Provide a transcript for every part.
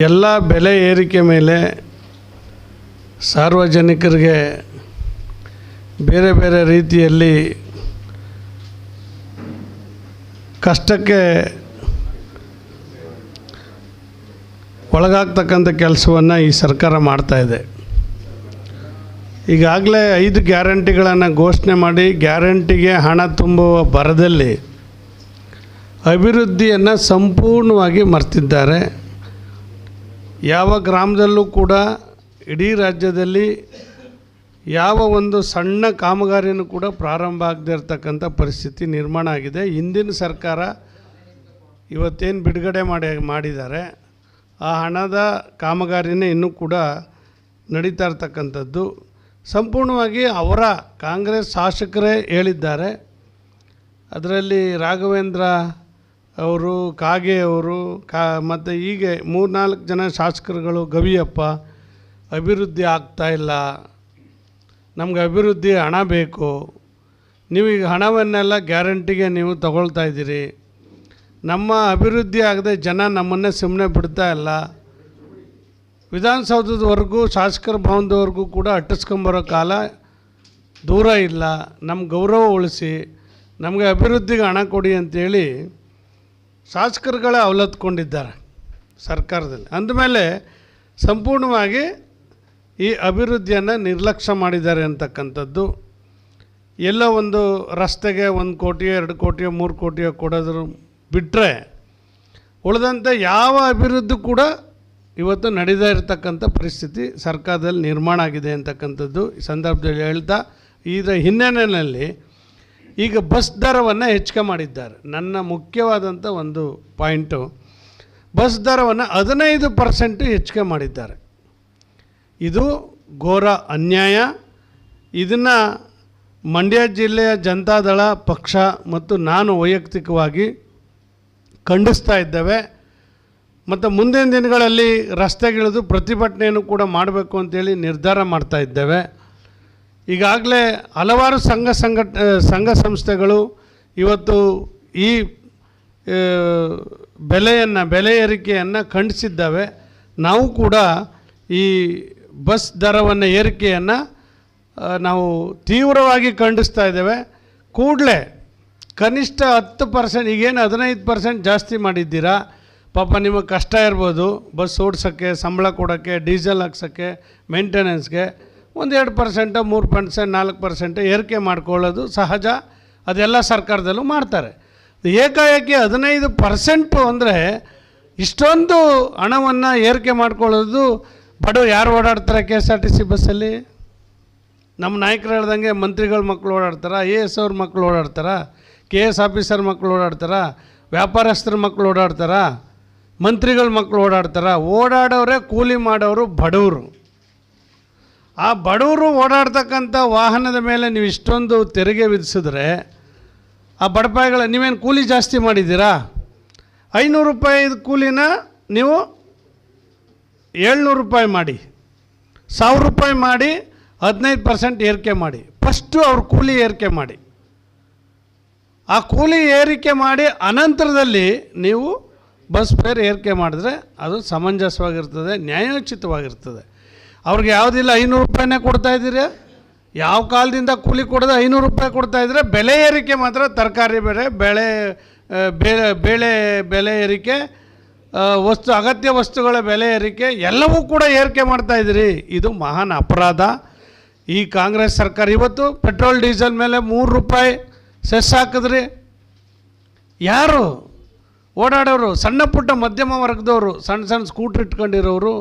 ಎಲ್ಲ ಬೆಲೆ ಏರಿಕೆ ಮೇಲೆ ಸಾರ್ವಜನಿಕರಿಗೆ ಬೇರೆ ಬೇರೆ ರೀತಿಯಲ್ಲಿ ಕಷ್ಟಕ್ಕೆ ಒಳಗಾಗ್ತಕ್ಕಂಥ ಕೆಲಸವನ್ನು ಈ ಸರ್ಕಾರ ಮಾಡ್ತಾಯಿದೆ ಈಗಾಗಲೇ ಐದು ಗ್ಯಾರಂಟಿಗಳನ್ನು ಘೋಷಣೆ ಮಾಡಿ ಗ್ಯಾರಂಟಿಗೆ ಹಣ ತುಂಬುವ ಬರದಲ್ಲಿ ಅಭಿವೃದ್ಧಿಯನ್ನು ಸಂಪೂರ್ಣವಾಗಿ ಮರ್ತಿದ್ದಾರೆ. ಯಾವ ಗ್ರಾಮದಲ್ಲೂ ಕೂಡ ಇಡೀ ರಾಜ್ಯದಲ್ಲಿ ಯಾವ ಒಂದು ಸಣ್ಣ ಕಾಮಗಾರಿಯನ್ನು ಕೂಡ ಪ್ರಾರಂಭ ಆಗದೇ ಇರತಕ್ಕಂಥ ಪರಿಸ್ಥಿತಿ ನಿರ್ಮಾಣ ಆಗಿದೆ. ಹಿಂದಿನ ಸರ್ಕಾರ ಇವತ್ತೇನು ಬಿಡುಗಡೆ ಮಾಡಿ, ಮಾಡಿದ್ದಾರೆ, ಆ ಹಣದ ಕಾಮಗಾರಿನೇ ಇನ್ನೂ ಕೂಡ ನಡೀತಾ ಇರ್ತಕ್ಕಂಥದ್ದು. ಸಂಪೂರ್ಣವಾಗಿ ಅವರ ಕಾಂಗ್ರೆಸ್ ಶಾಸಕರೇ ಹೇಳಿದ್ದಾರೆ. ಅದರಲ್ಲಿ ರಾಘವೇಂದ್ರ ಅವರು ಕಾಗೆ ಅವರು ಕಾ, ಮತ್ತು ಹೀಗೆ ಮೂರ್ನಾಲ್ಕು ಜನ ಶಾಸಕರುಗಳು, ಗವಿಯಪ್ಪ, ಅಭಿವೃದ್ಧಿ ಆಗ್ತಾ ಇಲ್ಲ. ನಮ್ಗೆ ಅಭಿವೃದ್ಧಿ ಹಣ ಬೇಕು. ನೀವೀಗ ಹಣವನ್ನೆಲ್ಲ ಗ್ಯಾರಂಟಿಗೆ ನೀವು ತಗೊಳ್ತಾ ಇದ್ದೀರಿ. ನಮ್ಮ ಅಭಿವೃದ್ಧಿ ಆಗದೆ ಜನ ನಮ್ಮನ್ನೇ ಸುಮ್ಮನೆ ಬಿಡ್ತಾ ಇಲ್ಲ. ವಿಧಾನಸೌಧದವರೆಗೂ, ಶಾಸಕರ ಭವನದವರೆಗೂ ಕೂಡ ಅಟ್ಟಿಸ್ಕೊಂಬರೋ ಕಾಲ ದೂರ ಇಲ್ಲ. ನಮ್ಮ ಗೌರವ ಉಳಿಸಿ, ನಮಗೆ ಅಭಿವೃದ್ಧಿಗೆ ಹಣ ಕೊಡಿ ಅಂತೇಳಿ ಶಾಸಕರುಗಳೇ ಅವಲತ್ಕೊಂಡಿದ್ದಾರೆ ಸರ್ಕಾರದಲ್ಲಿ. ಅಂದಮೇಲೆ ಸಂಪೂರ್ಣವಾಗಿ ಈ ಅಭಿವೃದ್ಧಿಯನ್ನು ನಿರ್ಲಕ್ಷ್ಯ ಮಾಡಿದ್ದಾರೆ ಅಂತಕ್ಕಂಥದ್ದು. ಎಲ್ಲ ಒಂದು ರಸ್ತೆಗೆ ಒಂದು ಕೋಟಿಯೋ, ಎರಡು ಕೋಟಿಯೋ, ಮೂರು ಕೋಟಿಯೋ ಕೊಡೋದ್ರ ಬಿಟ್ಟರೆ ಉಳಿದಂತೆ ಯಾವ ಅಭಿವೃದ್ಧಿ ಕೂಡ ಇವತ್ತು ನಡೀತಾ ಇರತಕ್ಕಂಥ ಪರಿಸ್ಥಿತಿ ಸರ್ಕಾರದಲ್ಲಿ ನಿರ್ಮಾಣ ಆಗಿದೆ ಅಂತಕ್ಕಂಥದ್ದು ಈ ಸಂದರ್ಭದಲ್ಲಿ ಹೇಳ್ತಾ, ಇದರ ಹಿನ್ನೆಲೆಯಲ್ಲಿ ಈಗ ಬಸ್ ದರವನ್ನು ಹೆಚ್ಚಿಗೆ ಮಾಡಿದ್ದಾರೆ. ನನ್ನ ಮುಖ್ಯವಾದಂಥ ಒಂದು ಪಾಯಿಂಟು ಬಸ್ ದರವನ್ನು ಹದಿನೈದು ಪರ್ಸೆಂಟು ಹೆಚ್ಚಿಗೆ ಮಾಡಿದ್ದಾರೆ. ಇದು ಘೋರ ಅನ್ಯಾಯ. ಇದನ್ನು ಮಂಡ್ಯ ಜಿಲ್ಲೆಯ ಜನತಾದಳ ಪಕ್ಷ ಮತ್ತು ನಾನು ವೈಯಕ್ತಿಕವಾಗಿ ಖಂಡಿಸ್ತಾ ಇದ್ದೇವೆ. ಮತ್ತು ಮುಂದಿನ ದಿನಗಳಲ್ಲಿ ರಸ್ತೆಗಿಳಿದು ಪ್ರತಿಭಟನೆಯನ್ನು ಕೂಡ ಮಾಡಬೇಕು ಅಂತೇಳಿ ನಿರ್ಧಾರ ಮಾಡ್ತಾ ಇದ್ದೇವೆ. ಈಗಾಗಲೇ ಹಲವಾರು ಸಂಘ ಸಂಘಟ ಸಂಘ ಸಂಸ್ಥೆಗಳು ಇವತ್ತು ಈ ಬೆಲೆಯನ್ನು, ಬೆಲೆ ಏರಿಕೆಯನ್ನು ಖಂಡಿಸಿದ್ದಾವೆ. ನಾವು ಕೂಡ ಈ ಬಸ್ ದರವನ್ನು ಏರಿಕೆಯನ್ನು ನಾವು ತೀವ್ರವಾಗಿ ಖಂಡಿಸ್ತಾ ಇದ್ದೇವೆ. ಕೂಡಲೇ ಕನಿಷ್ಠ ಹತ್ತು ಪರ್ಸೆಂಟ್ ಈಗೇನು ಹದಿನೈದು ಪರ್ಸೆಂಟ್ ಜಾಸ್ತಿ ಮಾಡಿದ್ದೀರಾ? ಪಾಪ ನಿಮಗೆ ಕಷ್ಟ ಇರ್ಬೋದು. ಬಸ್ ಓಡಿಸೋಕ್ಕೆ, ಸಂಬಳ ಕೊಡೋಕ್ಕೆ, ಡೀಸೆಲ್ ಹಾಕ್ಸೋಕ್ಕೆ ಮೇಂಟೆನೆನ್ಸ್ಗೆ ಒಂದು ಎರಡು ಪರ್ಸೆಂಟು ಮೂರು ಪರ್ಸೆಂಟ್ ನಾಲ್ಕು ಪರ್ಸೆಂಟ್ ಏರಿಕೆ ಮಾಡ್ಕೊಳ್ಳೋದು ಸಹಜ. ಅದೆಲ್ಲ ಸರ್ಕಾರದಲ್ಲೂ ಮಾಡ್ತಾರೆ. ಏಕಾಏಕಿ ಹದಿನೈದು ಪರ್ಸೆಂಟು ಅಂದರೆ ಇಷ್ಟೊಂದು ಹಣವನ್ನು ಏರಿಕೆ ಮಾಡ್ಕೊಳ್ಳೋದು ಬಡವ್ರು ಯಾರು ಓಡಾಡ್ತಾರೆ K S R T C ಬಸ್ಸಲ್ಲಿ? ನಮ್ಮ ನಾಯಕರು ಹೇಳ್ದಂಗೆ ಮಂತ್ರಿಗಳ ಮಕ್ಕಳು ಓಡಾಡ್ತಾರ? ಎ ಎಸ್ ಅವ್ರ ಮಕ್ಕಳು ಓಡಾಡ್ತಾರ? ಕೆ ಎಸ್ ಆಫೀಸರ್ ಮಕ್ಕಳು ಓಡಾಡ್ತಾರ? ವ್ಯಾಪಾರಸ್ಥರ ಮಕ್ಕಳು ಓಡಾಡ್ತಾರ? ಮಂತ್ರಿಗಳ ಮಕ್ಕಳು ಓಡಾಡ್ತಾರ? ಓಡಾಡೋರೇ ಕೂಲಿ ಮಾಡೋರು ಬಡವರು. ಆ ಬಡವರು ಓಡಾಡ್ತಕ್ಕಂಥ ವಾಹನದ ಮೇಲೆ ನೀವು ಇಷ್ಟೊಂದು ತೆರಿಗೆ ವಿಧಿಸಿದ್ರೆ ಆ ಬಡಪಾಯಿಗಳ ನೀವೇನು ಕೂಲಿ ಜಾಸ್ತಿ ಮಾಡಿದ್ದೀರಾ? ಐನೂರು ರೂಪಾಯಿ ಕೂಲಿನ ನೀವು ಏಳ್ನೂರು ರೂಪಾಯಿ ಮಾಡಿ, ಸಾವಿರ ರೂಪಾಯಿ ಮಾಡಿ, ಹದಿನೈದು ಪರ್ಸೆಂಟ್ ಏರಿಕೆ ಮಾಡಿ, ಫಸ್ಟು ಅವ್ರ ಕೂಲಿ ಏರಿಕೆ ಮಾಡಿ. ಆ ಕೂಲಿ ಏರಿಕೆ ಮಾಡಿ ಅನಂತರದಲ್ಲಿ ನೀವು ಬಸ್ ಫೇರ್ ಏರಿಕೆ ಮಾಡಿದ್ರೆ ಅದು ಸಮಂಜಸವಾಗಿರ್ತದೆ, ನ್ಯಾಯೋಚಿತವಾಗಿರ್ತದೆ. ಅವ್ರಿಗೆ ಯಾವುದಿಲ್ಲ ಐನೂರು ರೂಪಾಯಿನೇ ಕೊಡ್ತಾ ಇದ್ದೀರಿ? ಯಾವ ಕಾಲದಿಂದ ಕೂಲಿ ಕೊಡೋದು ಐನೂರು ರೂಪಾಯಿ ಕೊಡ್ತಾ ಇದ್ರೆ ಬೆಲೆ ಏರಿಕೆ ಮಾತ್ರ, ತರಕಾರಿ ಬೆಳೆ ಬೆಳೆ ಬೇಳೆ ಬೇಳೆ, ಬೆಲೆ ಏರಿಕೆ ವಸ್ತು, ಅಗತ್ಯ ವಸ್ತುಗಳ ಬೆಲೆ ಏರಿಕೆ, ಎಲ್ಲವೂ ಕೂಡ ಏರಿಕೆ ಮಾಡ್ತಾ ಇದ್ದೀರಿ. ಇದು ಮಹಾನ್ ಅಪರಾಧ. ಈ ಕಾಂಗ್ರೆಸ್ ಸರ್ಕಾರ ಇವತ್ತು ಪೆಟ್ರೋಲ್, ಡೀಸೆಲ್ ಮೇಲೆ ಮೂರು ರೂಪಾಯಿ ಸೆಸ್ ಹಾಕಿದ್ರಿ. ಯಾರು? ಓಡಾಡೋರು, ಸಣ್ಣ ಪುಟ್ಟ ಮಧ್ಯಮ ವರ್ಗದವರು, ಸಣ್ಣ ಸಣ್ಣ ಸ್ಕೂಟ್ರ್ ಇಟ್ಕೊಂಡಿರೋರು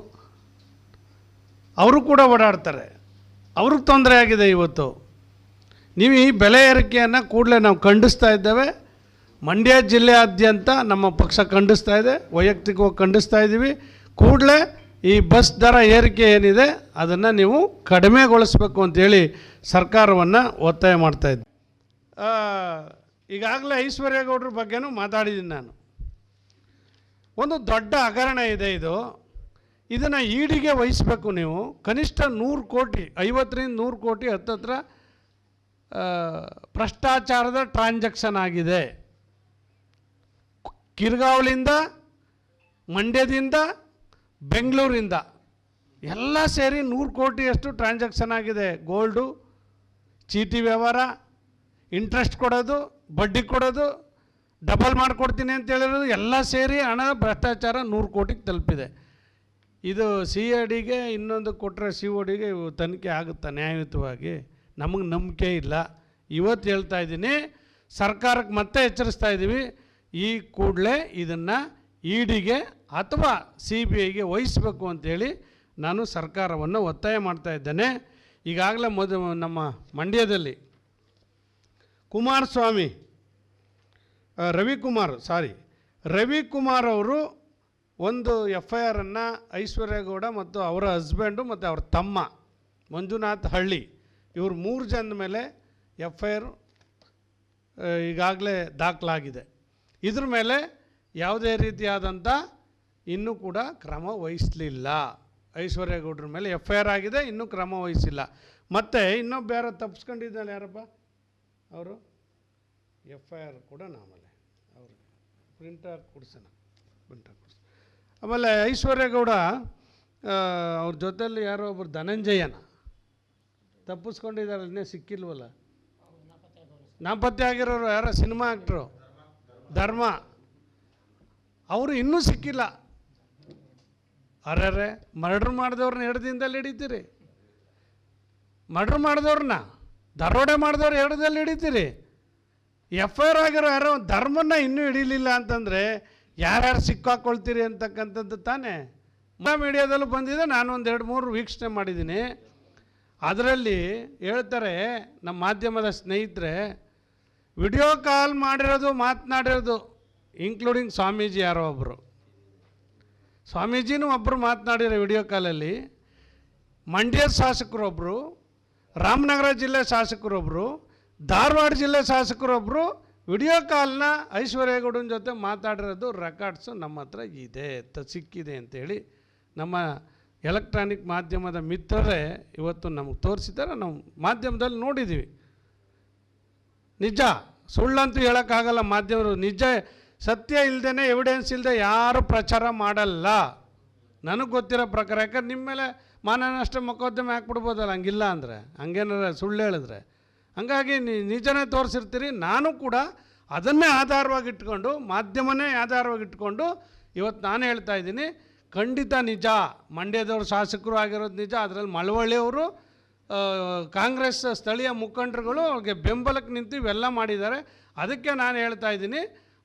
ಅವರು ಕೂಡ ಓಡಾಡ್ತಾರೆ. ಅವ್ರಿಗೆ ತೊಂದರೆ ಆಗಿದೆ ಇವತ್ತು. ನೀವು ಈ ಬೆಲೆ ಏರಿಕೆಯನ್ನು ಕೂಡಲೇ ನಾವು ಖಂಡಿಸ್ತಾ ಇದ್ದೇವೆ. ಮಂಡ್ಯ ಜಿಲ್ಲೆಯಾದ್ಯಂತ ನಮ್ಮ ಪಕ್ಷ ಖಂಡಿಸ್ತಾ ಇದೆ, ವೈಯಕ್ತಿಕವಾಗಿ ಖಂಡಿಸ್ತಾ ಇದ್ದೀವಿ. ಕೂಡಲೇ ಈ ಬಸ್ ದರ ಏರಿಕೆ ಏನಿದೆ, ಅದನ್ನು ನೀವು ಕಡಿಮೆಗೊಳಿಸ್ಬೇಕು ಅಂತೇಳಿ ಸರ್ಕಾರವನ್ನು ಒತ್ತಾಯ ಮಾಡ್ತಾ ಇದ್ದೆ. ಈಗಾಗಲೇ ಐಶ್ವರ್ಯಗೌಡ್ರ ಬಗ್ಗೆನೂ ಮಾತಾಡಿದ್ದೀನಿ ನಾನು. ಒಂದು ದೊಡ್ಡ ಹಗರಣ ಇದೆ ಇದು. ಇದನ್ನು ಈಡಿಗೆ ವಹಿಸಬೇಕು ನೀವು. ಕನಿಷ್ಠ ನೂರು ಕೋಟಿ, ಐವತ್ತರಿಂದ ನೂರು ಕೋಟಿ ಹತ್ತತ್ರ ಭ್ರಷ್ಟಾಚಾರದ ಟ್ರಾನ್ಸಾಕ್ಷನ್ ಆಗಿದೆ. ಕಿರ್ಗಾವಲಿಂದ, ಮಂಡ್ಯದಿಂದ, ಬೆಂಗಳೂರಿಂದ ಎಲ್ಲ ಸೇರಿ ನೂರು ಕೋಟಿಯಷ್ಟು ಟ್ರಾನ್ಸಾಕ್ಷನ್ ಆಗಿದೆ. ಗೋಲ್ಡು, ಚೀಟಿ ವ್ಯವಹಾರ, ಇಂಟ್ರೆಸ್ಟ್ ಕೊಡೋದು, ಬಡ್ಡಿ ಕೊಡೋದು, ಡಬಲ್ ಮಾಡಿಕೊಡ್ತೀನಿ ಅಂತ ಹೇಳಿರೋದು ಎಲ್ಲ ಸೇರಿ ಹಣ ಭ್ರಷ್ಟಾಚಾರ ನೂರು ಕೋಟಿಗೆ ತಲುಪಿದೆ. ಇದು ಸಿ ಐ ಡಿಗೆ ಇನ್ನೊಂದು ಕೊಟ್ಟರೆ ಸಿ ಒ ಡಿಗೆ ತನಿಖೆ ಆಗುತ್ತಾ ನ್ಯಾಯಯುತವಾಗಿ? ನಮಗೆ ನಂಬಿಕೆ ಇಲ್ಲ. ಇವತ್ತು ಹೇಳ್ತಾ ಇದ್ದೀನಿ ಸರ್ಕಾರಕ್ಕೆ ಮತ್ತೆ ಎಚ್ಚರಿಸ್ತಾ ಇದ್ದೀವಿ ಈ ಕೂಡಲೇ ಇದನ್ನು ಇ ಡಿಗೆ ಅಥವಾ ಸಿ ಬಿ ಐಗೆ ವಹಿಸ್ಬೇಕು ಅಂತೇಳಿ ನಾನು ಸರ್ಕಾರವನ್ನು ಒತ್ತಾಯ ಮಾಡ್ತಾ ಇದ್ದೇನೆ. ಈಗಾಗಲೇ ಮೊದ ನಮ್ಮ ಮಂಡ್ಯದಲ್ಲಿ ಕುಮಾರಸ್ವಾಮಿ ರವಿಕುಮಾರ್, ಸಾರಿ, ರವಿಕುಮಾರ್ ಅವರು ಒಂದು ಎಫ್ ಐ ಆರನ್ನು ಐಶ್ವರ್ಯಗೌಡ ಮತ್ತು ಅವರ ಹಸ್ಬೆಂಡು ಮತ್ತು ಅವ್ರ ತಮ್ಮ ಮಂಜುನಾಥ್ ಹಳ್ಳಿ ಇವರು ಮೂರು ಜನದ ಮೇಲೆ ಎಫ್ ಐ ಆರ್ ಈಗಾಗಲೇ ದಾಖಲಾಗಿದೆ. ಇದ್ರ ಮೇಲೆ ಯಾವುದೇ ರೀತಿಯಾದಂಥ ಇನ್ನೂ ಕೂಡ ಕ್ರಮ ವಹಿಸಲಿಲ್ಲ. ಐಶ್ವರ್ಯಗೌಡ್ರ ಮೇಲೆ ಎಫ್ ಐ ಆರ್ ಆಗಿದೆ, ಇನ್ನೂ ಕ್ರಮ ವಹಿಸಿಲ್ಲ. ಮತ್ತು ಇನ್ನೊಬ್ಬ ಯಾರೋ ತಪ್ಪಿಸ್ಕೊಂಡಿದ್ದಾನೆ ಯಾರಪ್ಪ? ಅವರು? ಎಫ್ ಐ ಆರ್ ಕೂಡ ನಾಮಲೆ ಅವರು. ಪ್ರಿಂಟರ್ ಕೊಡ್ಸೋಣ. ಪ್ರಿಂಟರ್ ಆಮೇಲೆ ಐಶ್ವರ್ಯಗೌಡ ಅವ್ರ ಜೊತೆಯಲ್ಲಿ ಯಾರೋ ಒಬ್ಬರು ಧನಂಜಯನ. ತಪ್ಪಿಸ್ಕೊಂಡಿದ್ದಾರೆ, ಇನ್ನೇ ಸಿಕ್ಕಿಲ್ವಲ್ಲ? ನಾಪತ್ತೆ ಆಗಿರೋರು ಯಾರೋ ಸಿನಿಮಾ ಆ್ಯಕ್ಟ್ರು ಧರ್ಮ. ಅವರು ಇನ್ನೂ ಸಿಕ್ಕಿಲ್ಲ. ಅರ್ಯಾರೆ ಮರ್ಡ್ರ್ ಮಾಡಿದವ್ರನ್ನ ಎರಡು ದಿನದಲ್ಲಿ ಹಿಡಿತೀರಿ. ಮರ್ಡ್ರ್ ಮಾಡಿದವ್ರನ್ನ ದರೋಡೆ ಮಾಡಿದವ್ರು ಎರಡು ದಿನದಲ್ಲಿ ಹಿಡಿತೀರಿ. ಎಫ್ ಐ ಆರ್ ಆಗಿರೋ ಯಾರೋ ಧರ್ಮನ ಇನ್ನೂ ಹಿಡಿಲಿಲ್ಲ ಅಂತಂದರೆ ಯಾರ್ಯಾರು ಸಿಕ್ಕಾಕೊಳ್ತೀರಿ ಅಂತಕ್ಕಂಥದ್ದು ತಾನೇ. ಮೀಡಿಯಾದಲ್ಲೂ ಬಂದಿದೆ ನಾನು ಒಂದು ಎರಡು ಮೂರು ವೀಕ್ಷಣೆ ಮಾಡಿದ್ದೀನಿ. ಅದರಲ್ಲಿ ಹೇಳ್ತಾರೆ, ನಮ್ಮ ಮಾಧ್ಯಮದ ಸ್ನೇಹಿತರೆ, ವಿಡಿಯೋ ಕಾಲ್ ಮಾಡಿರೋದು, ಮಾತನಾಡಿರೋದು ಇನ್ಕ್ಲೂಡಿಂಗ್ ಸ್ವಾಮೀಜಿ ಯಾರೋ ಒಬ್ಬರು ಸ್ವಾಮೀಜಿನೂ ಒಬ್ಬರು ಮಾತನಾಡಿರೋ ವಿಡಿಯೋ ಕಾಲಲ್ಲಿ, ಮಂಡ್ಯ ಶಾಸಕರೊಬ್ಬರು ರಾಮನಗರ ಜಿಲ್ಲೆ ಶಾಸಕರೊಬ್ಬರು ಧಾರವಾಡ ಜಿಲ್ಲೆ ಶಾಸಕರೊಬ್ಬರು ವಿಡಿಯೋ ಕಾಲ್ನ ಐಶ್ವರ್ಯಗೌಡನ ಜೊತೆ ಮಾತಾಡಿರೋದು ರೆಕಾರ್ಡ್ಸು ನಮ್ಮ ಹತ್ರ ಇದೆ, ತ ಸಿಕ್ಕಿದೆ ಅಂತೇಳಿ ನಮ್ಮ ಎಲೆಕ್ಟ್ರಾನಿಕ್ ಮಾಧ್ಯಮದ ಮಿತ್ರರೇ ಇವತ್ತು ನಮಗೆ ತೋರಿಸಿದ್ದಾರೆ, ನಾವು ಮಾಧ್ಯಮದಲ್ಲಿ ನೋಡಿದ್ದೀವಿ. ನಿಜ, ಸುಳ್ಳಂತೂ ಹೇಳೋಕ್ಕಾಗಲ್ಲ ಮಾಧ್ಯಮರು, ನಿಜ, ಸತ್ಯ ಇಲ್ಲದೇ ಎವಿಡೆನ್ಸ್ ಇಲ್ಲದೆ ಯಾರು ಪ್ರಚಾರ ಮಾಡಲ್ಲ. ನನಗೆ ಗೊತ್ತಿರೋ ಪ್ರಕಾರ, ಯಾಕಂದ್ರೆ ನಿಮ್ಮ ಮೇಲೆ ಮಾನನಷ್ಟ ಮೊಕದ್ದಮೆ ಹಾಕ್ಬಿಡ್ಬೋದಲ್ಲ, ಹಂಗಿಲ್ಲ ಅಂದರೆ, ಹಂಗೇನಾರ ಸುಳ್ಳು ಹೇಳಿದ್ರೆ. ಹಂಗಾಗಿ ನಿಜನೇ ತೋರಿಸಿರ್ತೀರಿ. ನಾನು ಕೂಡ ಅದನ್ನೇ ಆಧಾರವಾಗಿ ಇಟ್ಕೊಂಡು, ಮಾಧ್ಯಮನೇ ಆಧಾರವಾಗಿ ಇಟ್ಕೊಂಡು ಇವತ್ತು ನಾನು ಹೇಳ್ತಾ ಇದ್ದೀನಿ, ಖಂಡಿತ ನಿಜ. ಮಂಡ್ಯದವರು ಶಾಸಕರು ಆಗಿರೋದು ನಿಜ, ಅದರಲ್ಲಿ ಮಳವಳ್ಳಿಯವರು ಕಾಂಗ್ರೆಸ್ ಸ್ಥಳೀಯ ಮುಖಂಡರುಗಳು ಅವ್ರಿಗೆ ಬೆಂಬಲಕ್ಕೆ ನಿಂತು ಇವೆಲ್ಲ ಮಾಡಿದ್ದಾರೆ. ಅದಕ್ಕೆ ನಾನು ಹೇಳ್ತಾ ಇದ್ದೀನಿ,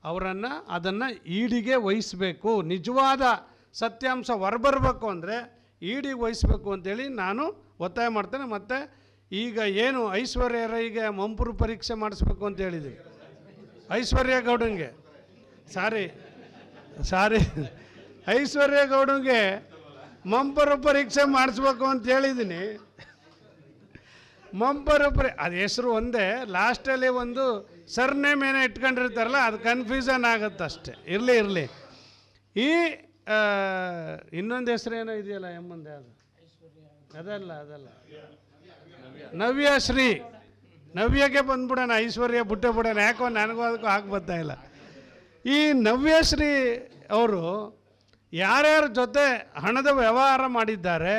ಅವರನ್ನು ಅದನ್ನು ಈಡಿಗೆ ವಹಿಸಬೇಕು. ನಿಜವಾದ ಸತ್ಯಾಂಶ ಹೊರಬರಬೇಕು ಅಂದರೆ ಈಡಿಗೆ ವಹಿಸಬೇಕು ಅಂತೇಳಿ ನಾನು ಒತ್ತಾಯ ಮಾಡ್ತೇನೆ. ಮತ್ತು ಈಗ ಏನು ಐಶ್ವರ್ಯ ರೈಗೆ ಮಂಪುರು ಪರೀಕ್ಷೆ ಮಾಡಿಸ್ಬೇಕು ಅಂತ ಹೇಳಿದ್ದೀವಿ. ಐಶ್ವರ್ಯ ಗೌಡಂಗೆ. ಸಾರಿ ಸಾರಿ. ಐಶ್ವರ್ಯ ಗೌಡಂಗೆ ಮಂಪರು ಪರೀಕ್ಷೆ ಮಾಡಿಸ್ಬೇಕು ಅಂತ ಹೇಳಿದ್ದೀನಿ. ಮಂಪರು ಪರಿ ಅದು ಹೆಸರು ಒಂದೇ ಲಾಸ್ಟಲ್ಲಿ ಒಂದು ಸರ್ನೇಮ್ ಏನೋ ಇಟ್ಕೊಂಡಿರ್ತಾರಲ್ಲ ಅದು ಕನ್ಫ್ಯೂಷನ್ ಆಗುತ್ತೆ ಅಷ್ಟೇ. ಇರಲಿ ಇರಲಿ. ಈ ಇನ್ನೊಂದು ಹೆಸರು ಏನೋ ಇದೆಯಲ್ಲ ಎಮ್ಮಂದೆ ಅದು. ಅದಲ್ಲ ಅದಲ್ಲ. ನವ್ಯಶ್ರೀ ನವ್ಯಕ್ಕೆ ಬಂದ್ಬಿಡೋಣ, ಐಶ್ವರ್ಯ ಬುಟ್ಟೆ ಬಿಡೋಣ ಯಾಕೋ ನನಗೂ ಅದಕ್ಕೂ ಹಾಕಿ ಬರ್ತಾ ಇಲ್ಲ. ಈ ನವ್ಯಶ್ರೀ ಅವರು ಯಾರ್ಯಾರ ಜೊತೆ ಹಣದ ವ್ಯವಹಾರ ಮಾಡಿದ್ದಾರೆ,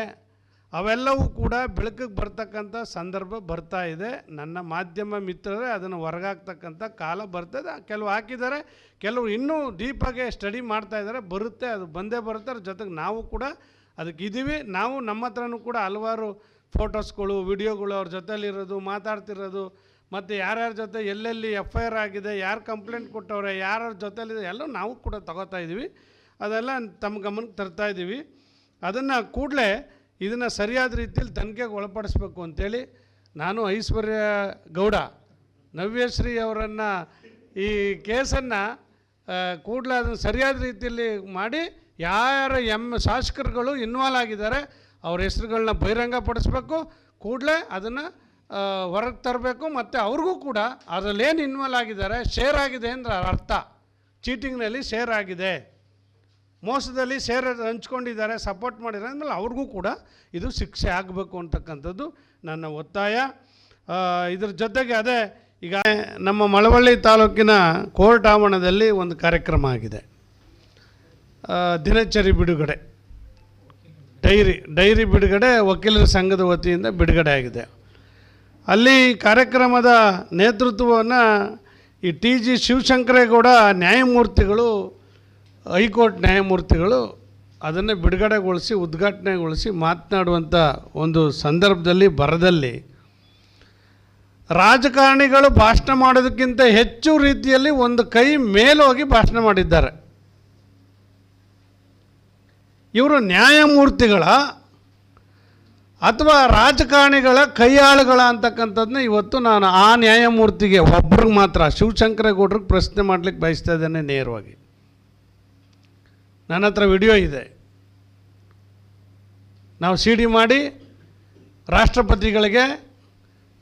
ಅವೆಲ್ಲವೂ ಕೂಡ ಬೆಳಕಿಗೆ ಬರ್ತಕ್ಕಂಥ ಸಂದರ್ಭ ಬರ್ತಾ ಇದೆ. ನನ್ನ ಮಾಧ್ಯಮ ಮಿತ್ರರೇ ಅದನ್ನು ಹೊರಗಾಕ್ತಕ್ಕಂಥ ಕಾಲ ಬರ್ತದೆ. ಕೆಲವು ಹಾಕಿದ್ದಾರೆ, ಕೆಲವು ಇನ್ನೂ ಡೀಪಾಗಿ ಸ್ಟಡಿ ಮಾಡ್ತಾ ಇದ್ದಾರೆ, ಬರುತ್ತೆ, ಅದು ಬಂದೇ ಬರುತ್ತೆ ಜೊತೆಗೆ ನಾವು ಕೂಡ ಅದಕ್ಕಿದ್ದೀವಿ ನಾವು ನಮ್ಮ ಹತ್ರನೂ ಕೂಡ ಹಲವಾರು ಫೋಟೋಸ್ಗಳು, ವಿಡಿಯೋಗಳು ಅವ್ರ ಜೊತೆಲಿರೋದು, ಮಾತಾಡ್ತಿರೋದು, ಮತ್ತು ಯಾರ್ಯಾರ ಜೊತೆ ಎಲ್ಲೆಲ್ಲಿ ಎಫ್ ಐ ಆರ್ ಆಗಿದೆ, ಯಾರು ಕಂಪ್ಲೇಂಟ್ ಕೊಟ್ಟವ್ರೆ, ಯಾರ್ಯಾರ ಜೊತೆಲಿದೆ, ಎಲ್ಲ ನಾವು ಕೂಡ ತಗೋತಾ ಇದ್ದೀವಿ ಅದೆಲ್ಲ ತಮ್ಮ ಗಮನಕ್ಕೆ ತರ್ತಾ ಇದ್ದೀವಿ ಅದನ್ನು ಕೂಡಲೇ ಇದನ್ನು ಸರಿಯಾದ ರೀತಿಯಲ್ಲಿ ತನಿಖೆಗೆ ಒಳಪಡಿಸ್ಬೇಕು ಅಂತೇಳಿ ನಾನು ಐಶ್ವರ್ಯ ಗೌಡ, ನವ್ಯಶ್ರೀ ಅವರನ್ನು ಈ ಕೇಸನ್ನು ಕೂಡಲೇ ಅದನ್ನು ಸರಿಯಾದ ರೀತಿಯಲ್ಲಿ ಮಾಡಿ ಯಾರ ಎಂ ಶಾಸಕರುಗಳು ಇನ್ವಾಲ್ವ್ ಆಗಿದ್ದಾರೆ ಅವ್ರ ಹೆಸರುಗಳನ್ನ ಬಹಿರಂಗಪಡಿಸ್ಬೇಕು, ಕೂಡಲೇ ಅದನ್ನು ಹೊರಗೆ ತರಬೇಕು, ಮತ್ತು ಅವ್ರಿಗೂ ಕೂಡ ಅದರಲ್ಲೇನು ಇನ್ವಾಲ್ವ್ ಆಗಿದ್ದಾರೆ ಶೇರ್ ಆಗಿದೆ ಅಂದ್ರೆ ಅರ್ಥ. ಚೀಟಿಂಗ್ನಲ್ಲಿ ಶೇರ್ ಆಗಿದೆ. ಮೋಸದಲ್ಲಿ ಸೇರ ಹಂಚ್ಕೊಂಡಿದ್ದಾರೆ ಸಪೋರ್ಟ್ ಮಾಡಿದ್ದಾರೆ ಅಂದಮೇಲೆ ಅವ್ರಿಗೂ ಕೂಡ ಇದು ಶಿಕ್ಷೆ ಆಗಬೇಕು ಅಂತಕ್ಕಂಥದ್ದು ನನ್ನ ಒತ್ತಾಯ. ಇದ್ರ ಜೊತೆಗೆ ಅದೇ, ಈಗ ನಮ್ಮ ಮಳವಳ್ಳಿ ತಾಲೂಕಿನ ಕೋರ್ಟ್ ಆವರಣದಲ್ಲಿ ಒಂದು ಕಾರ್ಯಕ್ರಮ ಆಗಿದೆ. ದಿನಚರಿ ಬಿಡುಗಡೆ. ಡೈರಿ ಡೈರಿ ಬಿಡುಗಡೆ ವಕೀಲರ ಸಂಘದ ವತಿಯಿಂದ ಬಿಡುಗಡೆ ಆಗಿದೆ. ಅಲ್ಲಿ ಕಾರ್ಯಕ್ರಮದ ನೇತೃತ್ವವನ್ನು ಈ ಟಿ ಜಿ ಶಿವಶಂಕರೇಗೌಡ ನ್ಯಾಯಮೂರ್ತಿಗಳು, ಹೈಕೋರ್ಟ್ ನ್ಯಾಯಮೂರ್ತಿಗಳು ಅದನ್ನು ಬಿಡುಗಡೆಗೊಳಿಸಿ, ಉದ್ಘಾಟನೆಗೊಳಿಸಿ ಮಾತನಾಡುವಂಥ ಒಂದು ಸಂದರ್ಭದಲ್ಲಿ ಬರದಲ್ಲಿ ರಾಜಕಾರಣಿಗಳು ಭಾಷಣ ಮಾಡೋದಕ್ಕಿಂತ ಹೆಚ್ಚು ರೀತಿಯಲ್ಲಿ ಒಂದು ಕೈ ಮೇಲೋಗಿ ಭಾಷಣ ಮಾಡಿದ್ದಾರೆ. ಇವರು ನ್ಯಾಯಮೂರ್ತಿಗಳ ಅಥವಾ ರಾಜಕಾರಣಿಗಳ ಕೈಯಾಳುಗಳ ಅಂತಕ್ಕಂಥದ್ದನ್ನ ಇವತ್ತು ನಾನು ಆ ನ್ಯಾಯಮೂರ್ತಿಗೆ ಒಬ್ರಿಗೆ ಮಾತ್ರ, ಶಿವಶಂಕರೇಗೌಡ್ರಿಗೆ ಪ್ರಶ್ನೆ ಮಾಡಲಿಕ್ಕೆ ಬಯಸ್ತಾ ಇದ್ದೇನೆ ನೇರವಾಗಿ. ನನ್ನ ಹತ್ರ ವಿಡಿಯೋ ಇದೆ. ನಾವು ಸಿ ಡಿ ಮಾಡಿ ರಾಷ್ಟ್ರಪತಿಗಳಿಗೆ,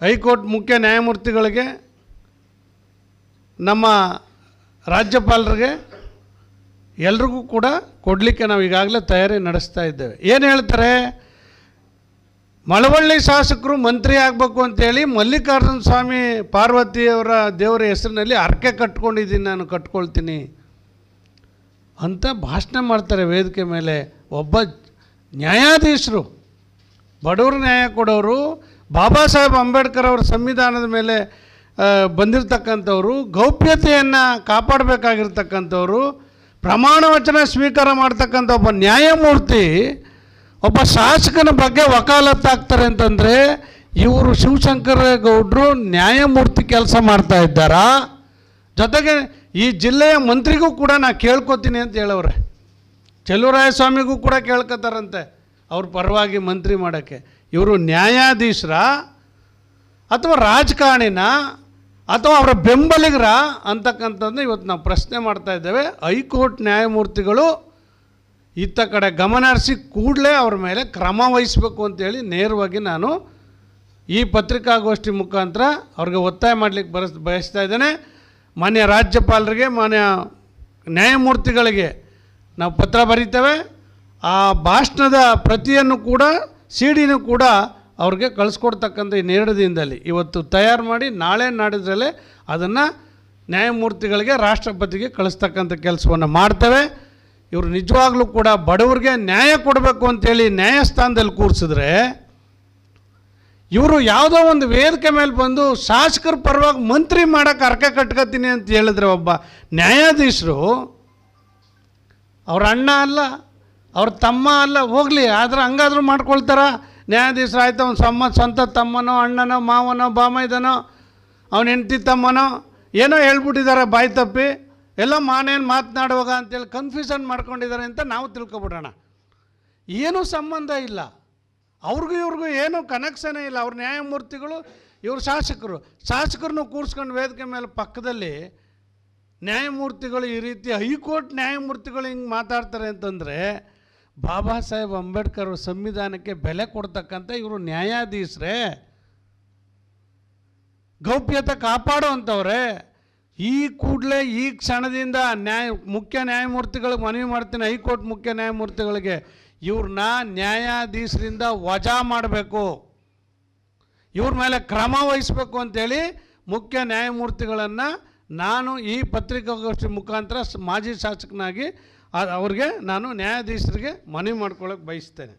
ಹೈಕೋರ್ಟ್ ಮುಖ್ಯ ನ್ಯಾಯಮೂರ್ತಿಗಳಿಗೆ, ನಮ್ಮ ರಾಜ್ಯಪಾಲರಿಗೆ ಎಲ್ರಿಗೂ ಕೂಡ ಕೊಡಲಿಕ್ಕೆ ನಾವು ಈಗಾಗಲೇ ತಯಾರಿ ನಡೆಸ್ತಾ ಇದ್ದೇವೆ. ಏನು ಹೇಳ್ತಾರೆ? ಮಳವಳ್ಳಿ ಶಾಸಕರು ಮಂತ್ರಿ ಆಗಬೇಕು ಅಂತೇಳಿ ಮಲ್ಲಿಕಾರ್ಜುನ ಸ್ವಾಮಿ ಪಾರ್ವತಿಯವರ ದೇವರ ಹೆಸರಿನಲ್ಲಿ ಅರ್ಕೆ ಕಟ್ಕೊಂಡಿದ್ದೀನಿ ನಾನು, ಕಟ್ಕೊಳ್ತೀನಿ ಅಂತ ಭಾಷಣ ಮಾಡ್ತಾರೆ ವೇದಿಕೆ ಮೇಲೆ. ಒಬ್ಬ ನ್ಯಾಯಾಧೀಶರು, ಬಡವರು ನ್ಯಾಯ ಕೊಡೋರು, ಬಾಬಾ ಸಾಹೇಬ್ ಅಂಬೇಡ್ಕರ್ ಅವರ ಸಂವಿಧಾನದ ಮೇಲೆ ಬಂದಿರತಕ್ಕಂಥವ್ರು, ಗೌಪ್ಯತೆಯನ್ನು ಕಾಪಾಡಬೇಕಾಗಿರ್ತಕ್ಕಂಥವ್ರು ಪ್ರಮಾಣ ವಚನ ಸ್ವೀಕಾರ ಮಾಡ್ತಕ್ಕಂಥ ಒಬ್ಬ ನ್ಯಾಯಮೂರ್ತಿ ಒಬ್ಬ ಶಾಸಕನ ಬಗ್ಗೆ ವಕಾಲತ್ತಾಗ್ತಾರೆ ಅಂತಂದರೆ ಇವರು ಶಿವಶಂಕರೇಗೌಡರು ನ್ಯಾಯಮೂರ್ತಿ ಕೆಲಸ ಮಾಡ್ತಾ ಇದ್ದಾರಾ? ಜೊತೆಗೆ ಈ ಜಿಲ್ಲೆಯ ಮಂತ್ರಿಗೂ ಕೂಡ ನಾ ಕೇಳ್ಕೊತೀನಿ ಅಂತ ಹೇಳವ್ರೆ. ಸ್ವಾಮಿಗೂ ಕೂಡ ಕೇಳ್ಕೊತಾರಂತೆ ಅವ್ರ ಪರವಾಗಿ ಮಂತ್ರಿ ಮಾಡೋಕ್ಕೆ. ಇವರು ನ್ಯಾಯಾಧೀಶರ ಅಥವಾ ರಾಜಕಾರಣಿನ? ಅಥವಾ ಅವರ ಬೆಂಬಲಿಗರ ಅಂತಕ್ಕಂಥದ್ದು ಇವತ್ತು ನಾವು ಪ್ರಶ್ನೆ ಮಾಡ್ತಾ ಇದ್ದೇವೆ. ಹೈಕೋರ್ಟ್ ನ್ಯಾಯಮೂರ್ತಿಗಳು ಇತ್ತ ಕಡೆ ಗಮನ ಹರಿಸಿ ಕೂಡಲೇ ಅವ್ರ ಮೇಲೆ ಕ್ರಮ ವಹಿಸಬೇಕು ಅಂತೇಳಿ ನೇರವಾಗಿ ನಾನು ಈ ಪತ್ರಿಕಾಗೋಷ್ಠಿ ಮುಖಾಂತರ ಅವ್ರಿಗೆ ಒತ್ತಾಯ ಮಾಡಲಿಕ್ಕೆ ಬರಸ್ ಬಯಸ್ತಾ ಇದ್ದೇನೆ. ಮಾನ್ಯ ರಾಜ್ಯಪಾಲರಿಗೆ, ಮಾನ್ಯ ನ್ಯಾಯಮೂರ್ತಿಗಳಿಗೆ ನಾವು ಪತ್ರ ಬರೀತೇವೆ. ಆ ಭಾಷಣದ ಪ್ರತಿಯನ್ನು ಕೂಡ ಸಿ ಡಿನೂ ಕೂಡ ಅವ್ರಿಗೆ ಕಳಿಸ್ಕೊಡ್ತಕ್ಕಂಥ ಇನ್ನೆರಡು ದಿನದಲ್ಲಿ. ಇವತ್ತು ತಯಾರು ಮಾಡಿ ನಾಳೆ ನಾಡಿದ್ರಲ್ಲೇ ಅದನ್ನು ನ್ಯಾಯಮೂರ್ತಿಗಳಿಗೆ, ರಾಷ್ಟ್ರಪತಿಗೆ ಕಳಿಸ್ತಕ್ಕಂಥ ಕೆಲಸವನ್ನು ಮಾಡ್ತೇವೆ. ಇವರು ನಿಜವಾಗ್ಲೂ ಕೂಡ ಬಡವರಿಗೆ ನ್ಯಾಯ ಕೊಡಬೇಕು ಅಂತೇಳಿ ನ್ಯಾಯಸ್ಥಾನದಲ್ಲಿ ಕೂರಿಸಿದ್ರೆ ಇವರು ಯಾವುದೋ ಒಂದು ವೇದಿಕೆ ಮೇಲೆ ಬಂದು ಶಾಸಕರ ಪರವಾಗಿ ಮಂತ್ರಿ ಮಾಡೋಕ್ಕೆ ಅರ್ಕ ಕಟ್ಕೋತೀನಿ ಅಂತ ಹೇಳಿದ್ರೆ ಒಬ್ಬ ನ್ಯಾಯಾಧೀಶರು, ಅವ್ರ ಅಣ್ಣ ಅಲ್ಲ, ಅವ್ರ ತಮ್ಮ ಅಲ್ಲ, ಹೋಗಲಿ, ಆದರೆ ಹಂಗಾದ್ರೂ ಮಾಡ್ಕೊಳ್ತಾರ? ನ್ಯಾಯಾಧೀಶರು ಆಯ್ತು, ಅವ್ನ ಸಮ್ಮ ಸ್ವಂತ ತಮ್ಮನೋ, ಅಣ್ಣನೋ, ಮಾವನೋ, ಬಾಮೈದನೋ, ಅವನ ಹೆಂಡತಿ ತಮ್ಮನೋ, ಏನೋ ಹೇಳ್ಬಿಟ್ಟಿದ್ದಾರೆ ಬಾಯಿ ತಪ್ಪಿ, ಎಲ್ಲ ಮಾನೇನು ಮಾತನಾಡುವಾಗ ಅಂತೇಳಿ ಕನ್ಫ್ಯೂಷನ್ ಮಾಡ್ಕೊಂಡಿದ್ದಾರೆ ಅಂತ ನಾವು ತಿಳ್ಕೊಬಿಡೋಣ. ಏನೂ ಸಂಬಂಧ ಇಲ್ಲ. ಅವ್ರಿಗೂ ಇವ್ರಿಗೂ ಏನೂ ಕನೆಕ್ಷನೇ ಇಲ್ಲ. ಅವ್ರ ನ್ಯಾಯಮೂರ್ತಿಗಳು, ಇವ್ರು ಶಾಸಕರು, ಶಾಸಕರನ್ನು ಕೂರಿಸ್ಕೊಂಡು ವೇದಿಕೆ ಮೇಲೆ ಪಕ್ಕದಲ್ಲಿ ನ್ಯಾಯಮೂರ್ತಿಗಳು ಈ ರೀತಿ ಹೈಕೋರ್ಟ್ ನ್ಯಾಯಮೂರ್ತಿಗಳು ಹಿಂಗೆ ಮಾತಾಡ್ತಾರೆ ಅಂತಂದರೆ ಬಾಬಾ ಸಾಹೇಬ್ ಅಂಬೇಡ್ಕರ್ ಸಂವಿಧಾನಕ್ಕೆ ಬೆಲೆ ಕೊಡ್ತಕ್ಕಂಥ ಇವರು ನ್ಯಾಯಾಧೀಶರೇ. ಗೌಪ್ಯತೆ ಕಾಪಾಡುವಂಥವ್ರೆ. ಈ ಕೂಡಲೇ ಈ ಕ್ಷಣದಿಂದ ನ್ಯಾಯ, ಮುಖ್ಯ ನ್ಯಾಯಮೂರ್ತಿಗಳಿಗೆ ಮನವಿ ಮಾಡ್ತೀನಿ, ಹೈಕೋರ್ಟ್ ಮುಖ್ಯ ನ್ಯಾಯಮೂರ್ತಿಗಳಿಗೆ. ಇವ್ರನ್ನ ನ್ಯಾಯಾಧೀಶರಿಂದ ವಜಾ ಮಾಡಬೇಕು. ಇವ್ರ ಮೇಲೆ ಕ್ರಮ ವಹಿಸಬೇಕು ಅಂತೇಳಿ ಮುಖ್ಯ ನ್ಯಾಯಮೂರ್ತಿಗಳನ್ನು ನಾನು ಈ ಪತ್ರಿಕಾಗೋಷ್ಠಿ ಮುಖಾಂತರ ಮಾಜಿ ಶಾಸಕನಾಗಿ ಅವ್ರಿಗೆ ನಾನು ನ್ಯಾಯಾಧೀಶರಿಗೆ ಮನವಿ ಮಾಡ್ಕೊಳ್ಳೋಕೆ ಬಯಸ್ತೇನೆ.